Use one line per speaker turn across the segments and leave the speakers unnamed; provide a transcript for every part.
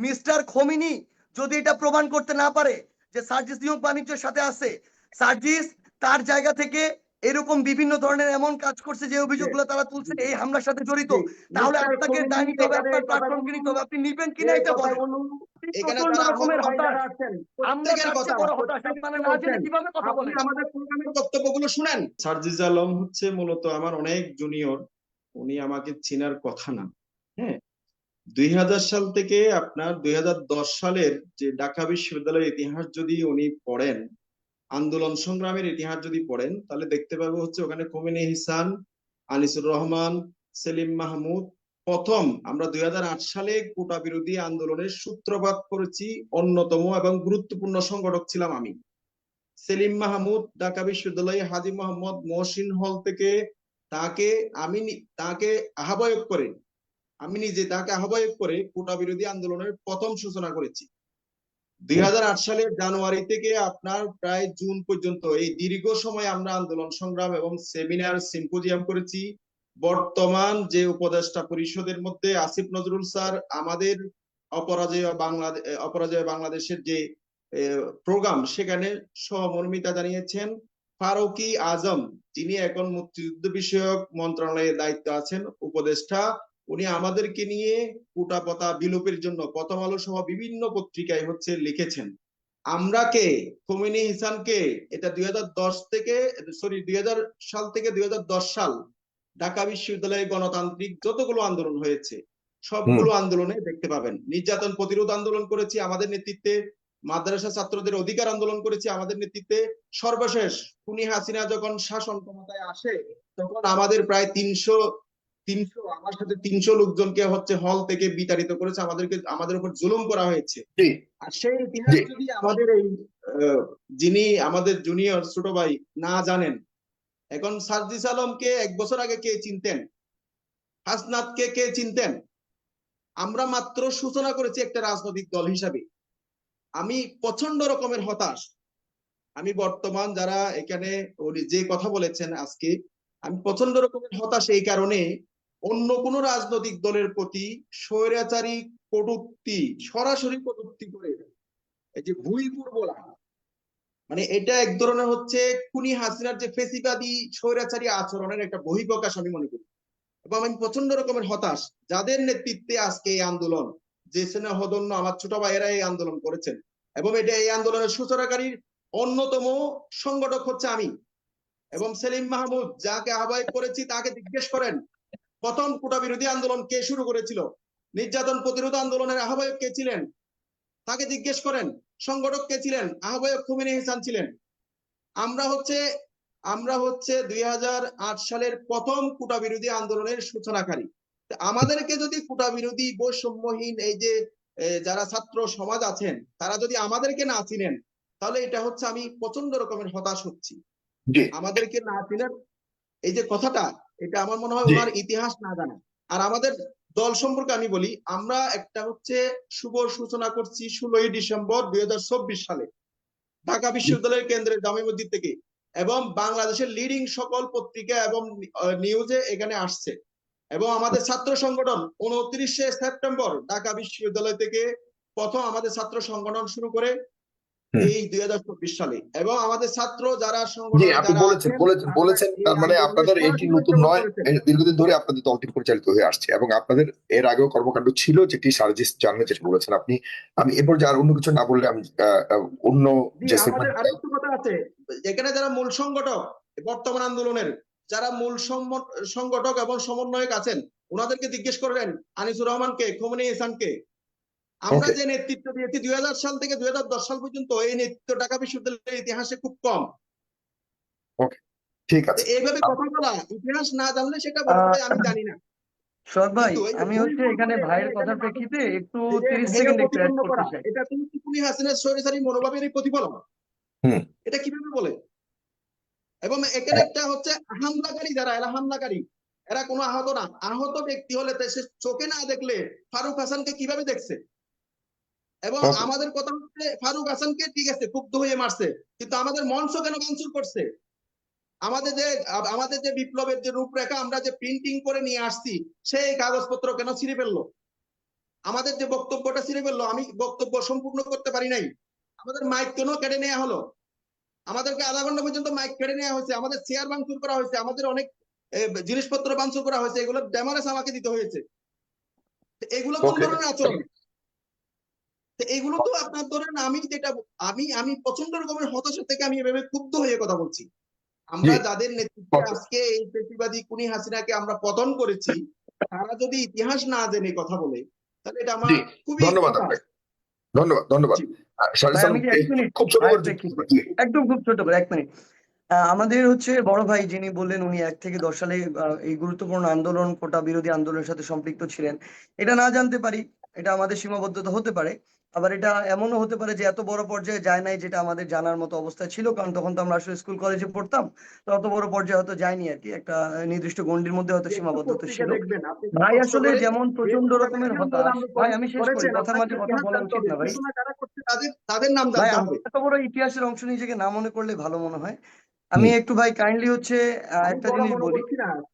Mister Khomeini যদি এটা প্রমাণ করতে না পারে যে সার্জিস নিয়োগ বাণিজ্যের সাথে আছে সার্জিস তার জায়গা থেকে এরকম বিভিন্ন ধরনের এমন কাজ করছে যে অভিযোগগুলো তারা তুলছে এই হামলার সাথে জড়িত। তাহলে আপনাকে
খোমেনি
দায় নিতে হবে আপনার হবে। আপনি নিবেন কিনা এটা বলেন।
বক্তব্যগুলো শুনেন।
সার্জিজ আলম হচ্ছে মূলত আমার অনেক জুনিয়র উনি আমাকে চেনার কথা না। হ্যাঁ? দুই হাজার সাল থেকে আপনার দুই হাজার দশ সালের যে ঢাকা বিশ্ববিদ্যালয়ের ইতিহাস যদি উনি পড়েন, আন্দোলন সংগ্রামের ইতিহাস যদি পড়েন, তাহলে দেখতে পাবো হচ্ছে ওখানে কোমিনী হিসান, আনিসুর রহমান, সেলিম মাহমুদ। প্রথম আমরা দুইহাজার আট সালে কোটা বিরোধী আন্দোলনের সূত্রপাত করেছি, অন্যতম এবং গুরুত্বপূর্ণ সংগঠক ছিলাম আমি। সেলিম মাহমুদ ঢাকা বিশ্ববিদ্যালয়ে হাজি মোহাম্মদ মহসিন হল থেকে তাকে আমি তাকে আহ্বায়ক করে আমি নিজে তাকে আহ্বায়ক করে কোটা বিরোধী আন্দোলনের প্রথম সূচনা করেছি। দুই সালের জানুয়ারি থেকে আপনার প্রায় জুন পর্যন্ত এই দীর্ঘ সময় আমরা আন্দোলন সংগ্রাম এবং সেমিনার সিম্পোজিয়াম করেছি। বর্তমান যে উপদেষ্টা পরিষদের মধ্যে আসিফ নজরুল স্যার আমাদের অপরাজয় বাংলাদেশ অপরাজয় বাংলাদেশের যে প্রোগ্রাম সেখানে সহমর্মিতা জানিয়েছেন। ফারুকি আজম যিনি এখন মুক্তিযুদ্ধ বিষয়ক মন্ত্রণালয়ের দায়িত্ব আছেন উপদেষ্টা। উনি আমাদেরকে নিয়ে কুটা পতা বিলোপের জন্য প্রথম আলো সহ বিভিন্ন পত্রিকায় হচ্ছে লিখেছেন। আমরা কে? খোমেনি হিসানকে এটা দুই হাজার দশ থেকে সরি দুই সাল থেকে দুই হাজার দশ সাল ঢাকা বিশ্ববিদ্যালয়ে গণতান্ত্রিক যতগুলো আন্দোলন হয়েছে সবগুলো আন্দোলনে দেখতে পাবেন। নির্যাতন প্রতিরোধ আন্দোলন করেছি আমাদের নেতৃত্বে মাদ্রাসা ছাত্রদের অধিকার আন্দোলন করেছি আমাদের নেতৃত্বে। সর্বশেষ খুনি হাসিনা যখন শাসন ক্ষমতায় আসে তখন আমাদের প্রায় তিনশো তিনশো আমার সাথে তিনশো লোকজনকে হচ্ছে হল থেকে বিতাড়িত করেছে। আমাদেরকে আমাদের উপর জুলুম করা হয়েছে। আর সেই ইতিহাস যদি আমাদের এই যিনি আমাদের জুনিয়র ছোট ভাই না জানেন এখন সার্জিস আলমকে এক বছর আগে কে চিনতেন? হাসনাতকে কে চিনতেন? আমরা মাত্র সূচনা করেছি একটা রাজনৈতিক দল হিসাবে। আমি প্রচণ্ড রকমের হতাশ। আমি বর্তমান যারা এখানে যে কথা বলেছেন আজকে আমি প্রচণ্ড রকমের হতাশ এই কারণে অন্য কোন রাজনৈতিক দলের প্রতি স্বৈরাচারী কটুক্তি, সরাসরি কটূক্তি করে, এই যে ভুইপুর বলা মানে এটা এক ধরনের হচ্ছে খুনি হাসিনার যে ফেসিবাদী স্বৈরাচারী আচরণের একটা বহিঃপ্রকাশ আমি মনে করি। এবং আমি প্রচণ্ড রকমের হতাশ, যাদের নেতৃত্বে আজকে এই আন্দোলন, যে সেনা হদন্য আমার ছোট ভাইয়েরা এই আন্দোলন করেছেন, এবং এটা এই আন্দোলনের সূচনাকারীর অন্যতম সংগঠক হচ্ছে আমি। এবং সেলিম মাহমুদ, যাকে আহ্বায়ক করেছি, তাকে জিজ্ঞেস করেন প্রথম কোটা বিরোধী আন্দোলন কে শুরু করেছিল? নির্যাতন প্রতিরোধ আন্দোলনের আহ্বায়ক কে ছিলেন? তাকে জিজ্ঞেস করেন সংগঠক কে ছিলেন? আহ্বায়ক খুমিনী হাসান ছিলেন। আমরা হচ্ছে আমরা হচ্ছে দুই সালের প্রথম কোটা বিরোধী আন্দোলনের সূচনাকারী। আমাদেরকে যদি কোটা বিরোধী বৈষম্যহীন এই যে যারা ছাত্র সমাজ আছেন তারা যদি আমাদেরকে না চিনেন তাহলে এটা হচ্ছে আমি প্রচণ্ড রকমের হতাশ হচ্ছি। আমাদেরকে না চিনার এই যে কথাটা এটা আমার মনে হয় ওনার ইতিহাস না জানা আর আমাদের দল সম্পর্কে আমি বলি আমরা একটা হচ্ছে শুভ সূচনা করছি ষোলোই ডিসেম্বর দুই সালে ঢাকা বিশ্ববিদ্যালয়ের কেন্দ্রের জামে মসজিদ থেকে এবং বাংলাদেশের লিডিং সকল পত্রিকা এবং নিউজে এখানে আসছে এবং আমাদের ছাত্র সংগঠন উনত্রিশে সেপ্টেম্বর ঢাকা বিশ্ববিদ্যালয় থেকে প্রথম আমাদের ছাত্র সংগঠন শুরু করে। এই দুই হাজার চব্বিশ সালে। এবং আমাদের ছাত্র যারা সংগঠন
আপনি বলেছেন বলেছেন বলেছেন তার মানে আপনাদের এটি নতুন নয় দীর্ঘদিন ধরে আপনাদের দলটি পরিচালিত হয়ে আসছে এবং আপনাদের এর আগেও কর্মকাণ্ড ছিল যেটি সার্জিস জানলে যেটা বলেছেন আপনি। আমি এরপর যার অন্য কিছু না বললে আমি অন্য যে
কথা আছে। এখানে যারা মূল সংগঠক বর্তমান আন্দোলনের যারা মূল সংগঠক এবং সমন্বয়ক আছেন ওনাদেরকে জিজ্ঞেস করলেন আনিসুর রহমানকে খোমনি ইসানকে আমরা যে নেতৃত্ব দিয়েছি দুই হাজার সাল থেকে দুই হাজার দশ সাল পর্যন্ত এই নেতৃত্ব ঢাকা বিশ্ববিদ্যালয়ের ইতিহাসে খুব কম।
ঠিক আছে।
এইভাবে কথা বলা ইতিহাস না জানলে সেটা বলতে আমি জানি না।
সোহাগ ভাই আমি হচ্ছে এখানে ভাইয়ের কথার প্রেক্ষিতে একটু
এই যে
তিরিশ
হেয়
সেকেন্ড একটু অ্যাড করতে চাই।
এটা সরিসারি মনোভাবেরই প্রতিফলন।
হুম।
এটা কীভাবে বলে? এবং এখানে একটা হচ্ছে হামলাকারী যারা এরা হামলাকারী এরা কোনো আহত না। আহত ব্যক্তি হলে সে চোখে না দেখলে ফারুক হাসানকে কীভাবে দেখছে? এবং আমাদের কথা হচ্ছে ফারুক হাসানকে ঠিক আছে ক্ষুব্ধ হয়ে মারছে কিন্তু আমাদের মঞ্চ কেন ভাঙচুর করছে? আমাদের যে আমাদের যে বিপ্লবের যে রূপরেখা আমরা যে প্রিন্টিং করে নিয়ে আসছি সেই কাগজপত্র কেন ছিঁড়ে ফেলল? আমাদের যে বক্তব্যটা ছিঁড়ে ফেলল আমি বক্তব্য সম্পূর্ণ করতে পারি নাই। আমাদের মাইক কেন কেড়ে নেওয়া হলো? আমাদেরকে আধা ঘণ্টা পর্যন্ত মাইক কেড়ে নেওয়া হয়েছে আমাদের চেয়ার ভাঙচুর করা হয়েছে আমাদের অনেক জিনিসপত্র ভাঙচুর করা হয়েছে এগুলো ড্যামারেজ আমাকে দিতে হয়েছে। এগুলো কোন ধরনের আচরণ? তো এগুলো তো আপনার ধরেন আমি যেটা আমি আমি প্রচণ্ড রকমের হতাশা থেকে আমি এভাবে ক্ষুব্ধ হয়ে কথা বলছি। আমরা যাদের নেতৃত্বে আজকে এই ফেসিবাদী কুনি হাসিনাকে আমরা পতন করেছি তারা যদি ইতিহাস না জেনে কথা বলে তাহলে এটা আমার খুবই
ধন্যবাদ
একদম খুব ছোট করে এক মিনিট। আহ, আমাদের হচ্ছে বড় ভাই যিনি বললেন উনি এক থেকে দশ সালে আহ, এই গুরুত্বপূর্ণ আন্দোলন কোটা বিরোধী আন্দোলনের সাথে সম্পৃক্ত ছিলেন। এটা না জানতে পারি এটা আমাদের সীমাবদ্ধতা হতে পারে। আবার এটা এমনও হতে পারে যে এত বড় পর্যায়ে যায় নাই যেটা আমাদের জানার মতো অবস্থা ছিল কারণ তখন তো আমরা আসলে স্কুল কলেজে পড়তাম তো অত বড় পর্যায়ে হয়তো যায়নি আর কি। একটা নির্দিষ্ট গণ্ডির মধ্যে হয়তো
একটু
সীমাবদ্ধতা ছিল। ভাই আসলে যেমন
প্রচণ্ড
রকমের হতাশ। ভাই আমি শেষ করি কথার মাঝে কথা বলা উচিত না ভাই।
তাদের নাম
ভাই এত বড় ইতিহাসের অংশ নিজেকে না মনে করলে ভালো মনে হয়। আমি একটু ভাই কাইন্ডলি হচ্ছে একটা জিনিস বলি।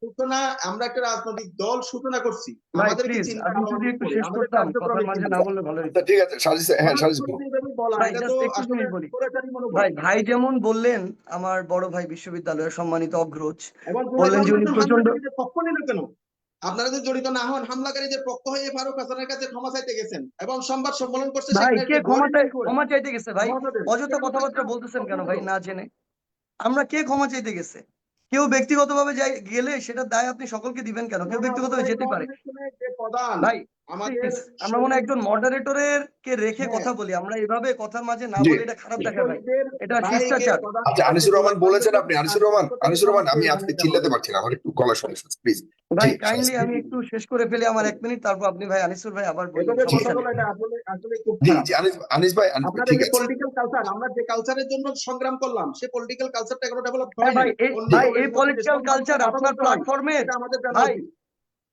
সূচনা আমরা একটা রাজনৈতিক দল সূচনা করছি।
ভাই প্লিজ আপনি যদি একটু শেষ করতাম কথার মাঝে না বললে ভালো হতো।
আচ্ছা, ঠিক আছে শাহরিজ হ্যাঁ
ভাই,
এটা
একটু জিনিস বলি। ভাই ভাই যেমন বললেন আমার বড় ভাই বিশ্ববিদ্যালয়ের সম্মানিত অগ্রজ
এবং
বললেন যে উনি প্রচন্ড-
পক্ষ নিল কেন? আপনারা যদি জড়িত না হন হামলাকারীদের পক্ষ হয়ে ফারুক হাসানের কাছে ক্ষমা চাইতে গেছেন এবং সংবাদ সম্মেলন করছে
ভাই কে। ক্ষমা চাইতে গেছে ভাই? অযথা কথাবার্তা বলতেছেন কেন ভাই না জেনে? আমরা কে ক্ষমা চাইতে গেছে? কেউ ব্যক্তিগতভাবে যাই গেলে সেটার দায় আপনি সকলকে দিবেন কেন? কেউ ব্যক্তিগতভাবে যেতে পারে। ভাই
আমাদের
আমরা মনে একজন মডারেটরের কে রেখে
হ্যাঁ।
কথা বলি। আমরা এভাবে কথার মাঝে না। বলে এটা খারাপ ভাই
শহীদদের
এটা শিষ্টাচার।
আচ্ছা আনিসুর রহমান বলেছেন আপনি। আনিসুর রহমান আনিসুর রহমান আমি চিল্লাতে পারছি না। আমার একটু গলা প্লিজ
ভাই কাইন্ডলি আমি একটু শেষ করে ফেলি আমার এক মিনিট তারপর আপনি ভাই আনিসুর ভাই আবার
আনিস আনিস ভাই ঠিক আছে।
পলিটিক্যাল কালচার আমরা যে কালচারের জন্য সংগ্রাম করলাম সেই পলিটিক্যাল কালচারটা এখনও ডেভেলপ
হ্যাঁ
হয়নি।
ভাই এই পলিটিক্যাল কালচার আপনার প্ল্যাটফর্মে
এটা আমাদের
ভাই।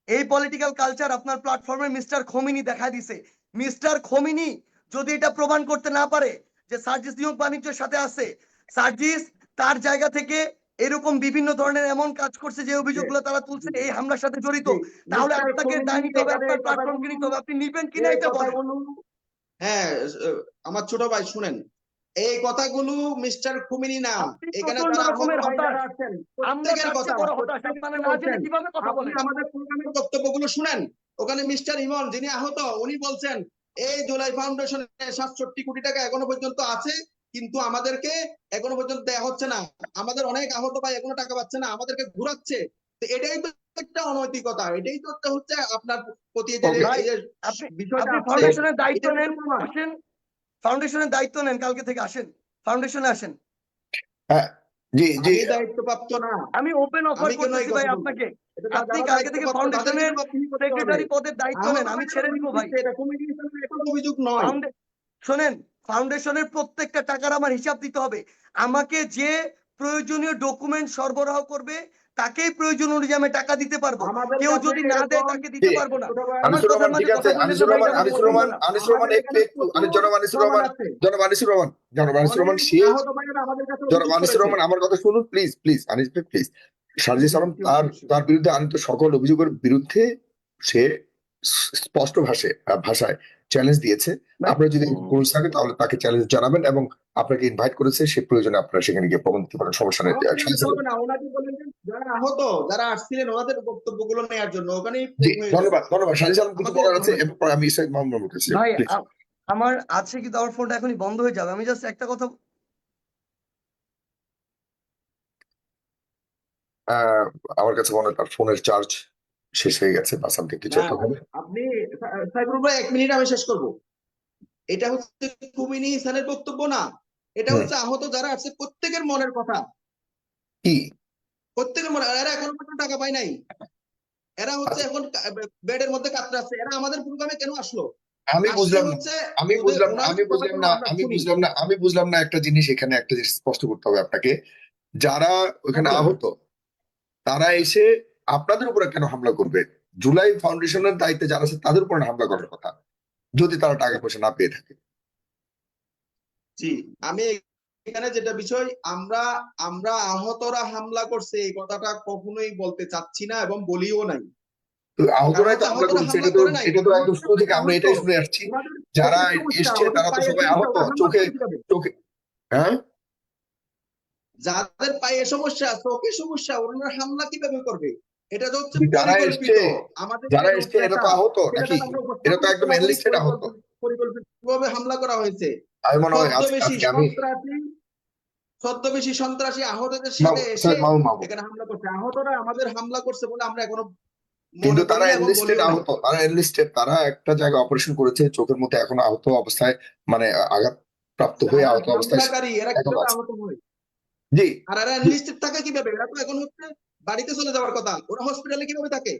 এই পলিটিক্যাল কালচার আপনার প্ল্যাটফর্মে মিস্টার খমিনি দেখা দিছে। মিস্টার খমিনি যদি এটা প্রমাণ করতে না পারে যে সার্জিস নিয়োগ বাণিজ্যের সাথে আছে সার্জিস তার জায়গা থেকে এরকম বিভিন্ন ধরনের এমন কাজ করছে যে অভিযোগগুলো তারা তুলছে এই হামলার সাথে জড়িত। তাহলে আপনাকে নিতে হবে আপনার
কথা
প্ল্যাটফর্মকে নিতে হবে। আপনি নিবেন কিনা এটা বলেন।
হ্যাঁ আমার ছোট ভাই শুনেন। এই কথাগুলো মিস্টার খুমিনি না এখানে
প্রচণ্ড
যারা
রকমের
আহত ভাই
হতাশ।
যারা আছেন,
আমরা
প্রত্যেকের
তার
কথা
চেয়ে বড় হতাশ
প্রত্যেকে
আপনারা না জেনে
বলছেন।
কীভাবে কথা
আপনি
বলেন?
আমাদের প্রোগ্রামের বক্তব্যগুলো শুনেন। ওখানে মিস্টার ইমন যিনি আহত উনি বলছেন এই জুলাই ফাউন্ডেশনে সাতষট্টি কোটি টাকা এখনও পর্যন্ত আছে কিন্তু আমাদেরকে এখনও পর্যন্ত দেয়া হচ্ছে না। আমাদের অনেক আহত ভাই এখনও টাকা পাচ্ছে না আমাদেরকে ঘুরাচ্ছে। তো এটাই তো একটা অনৈতিকতা। এটাই তো একটা হচ্ছে আপনার প্রতি বিষয়টা
দায়িত্ব নেন ফাউন্ডেশনের দায়িত্ব নেন কালকে থেকে আসেন। ফাউন্ডেশনে আসেন।
হ্যাঁ জি জি।
আমি দায়িত্বপ্রাপ্ত না।
আমি ওপেন অফার করতেছি ভাই আপনাকে। আপনি কালকে থেকে ফাউন্ডেশনের। সেক্রেটারি পদের দায়িত্ব নেন। আমি ছেড়ে দিব ভাই।
অভিযোগ নয়।
শোনেন ফাউন্ডেশনের প্রত্যেকটা টাকার আমার হিসাব দিতে হবে। আমাকে যে প্রয়োজনীয় ডকুমেন্ট সরবরাহ করবে তাকেই প্রয়োজন অনুযায়ী আমি টাকা দিতে পারব। কেউ যদি না দেয় তাকে দিতে পারব না।
আনিসুর রহমান ঠিক আছে আনিসুর রহমান আনিসুর রহমান আনিসুর রহমান একটু একটু
প্রচুর
জনাব আনিসুর রহমান জনাব আনিসুর রহমান জনাব আনিসুর রহমান সে
আহত ভাইয়েরা আমাদের কাছে
জনাব আনিসুর রহমান আমার কথা শুনুন প্লিজ আনিস তার বিরুদ্ধে আনিত সকল অভিযোগের বিরুদ্ধে সে স্পষ্ট ভাষায় ভাষায় চ্যালেঞ্জ দিয়েছে। আপনারা যদি। কোনো থাকে তাহলে তাকে চ্যালেঞ্জ জানাবেন এবং আপনাকে ইনভাইট করেছে সে প্রয়োজনে আপনারা সেখানে গিয়ে প্রমাণ দিতে পারেন সমস্যা নেই।
যারা আহত যারা আসছিলেন ওনাদের বক্তব্যগুলো নেওয়ার জন্য। ওখানেই
জি
হয়ে যাবে।
ধন্যবাদ। ধন্যবাদ সার্জিস আলম কিছু বলার আছে এরপর আমি ইসাইদ
আমার আছে কিন্তু আমার ফোনটা এখনই বন্ধ হয়ে যাবে। আমি জাস্ট একটা কথা
আহ, আমার কাছে মনে হয় তার ফোনের চার্জ শেষ হয়ে গেছে বা সামথিং কিছু একটা হবে
আপনি সা- সাইফুল ভাই এক মিনিট আমি শেষ করব। এটা হচ্ছে কুমিনি ইসানের বক্তব্য না। এটা হচ্ছে আহত যারা আছে প্রত্যেকের মনের কথা।
কি?
প্রত্যেকের মনে এরা এখনও পর্যন্ত টাকা পায় নাই। এরা হচ্ছে
আচ্ছা।
এখন বেডের মধ্যে কাতরাচ্ছে। এরা আমাদের প্রোগ্রামে কেন আসলো?
আমি বুঝলাম না। আমি বুঝলাম না আমি বুঝলাম না আমি বুঝলাম না আমি বুঝলাম না একটা জিনিস এখানে একটা জিনিস স্পষ্ট করতে হবে আপনাকে। যারা ওখানে। আহত তারা এসে আপনাদের উপরে কেন হামলা করবে? জুলাই ফাউন্ডেশনের দায়িত্বে যারা আছে তাদের উপরে হামলা করার কথা যদি তারা টাকা পয়সা না পেয়ে থাকে।
জি আমি এখানে যেটা বিষয় আমরা আমরা আহতরা হামলা করছে এই কথাটা কখনোই বলতে চাচ্ছি না এবং বলিও নাই।
আহতরাই তো হামলা করেছে এটা তো এটা তো একদম শুরু থেকে আমরা এটাই শুনে আসছি। যারা এসছে তারা তো
পায়ে
সবাই
সমস্যা,
আহত। চোখে চোখে হ্যাঁ?
যাদের পায়ে সমস্যা চোখে সমস্যা ওনারা হামলা কীভাবে করবে? এটা তো হচ্ছে
যারা এসছে,
আমাদের
যারা এসছে এরা তো আহত নাকি? এরা তো একদম আহত।
পরিকল্পিতভাবে হামলা করা হয়েছে।
আমি মনে হয় আমি
ছদ্মবেশী সন্ত্রাসী আহতদের সাথে এসে এখানে হামলা করছে। আহতরা আমাদের হামলা করছে বলে আমরা এখনও
কিন্তু তারা এনলিস্টেড আহত তারা এনলিস্টেড তারা একটা জায়গায় অপারেশন করেছে চোখের মধ্যে এখনও আহত অবস্থায় মানে আঘাত প্রাপ্ত হয়ে আহত অবস্থায়
এরা আহত হয়?
জি।
আর এরা এনলিস্টেড থাকে কীভাবে? এরা তো এখন হচ্ছে বাড়িতে চলে যাওয়ার কথা। ওরা হসপিটালে কীভাবে থাকে?